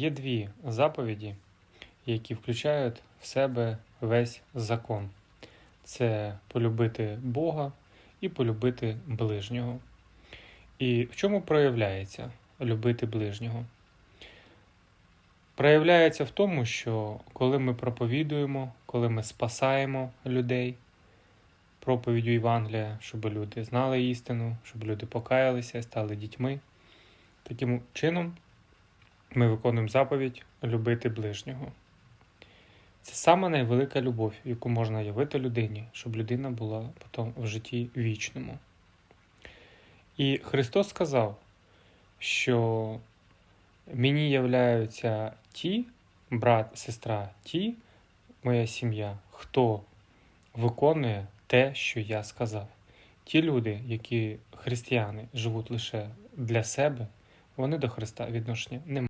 Є дві заповіді, які включають в себе весь закон: це полюбити Бога і полюбити ближнього. І в чому проявляється любити ближнього? Проявляється в тому, що коли ми проповідуємо, коли ми спасаємо людей проповіддю Євангелія, щоб люди знали істину, щоб люди покаялися стали дітьми, таким чином ми виконуємо заповідь любити ближнього. Це сама найвелика любов, яку можна явити людині, щоб людина була потім в житті вічному. І Христос сказав, що мені являються ті, брат, сестра, ті, моя сім'я, хто виконує те, що я сказав. Ті люди, які християни живуть лише для себе, вони до Христа відношення не мають.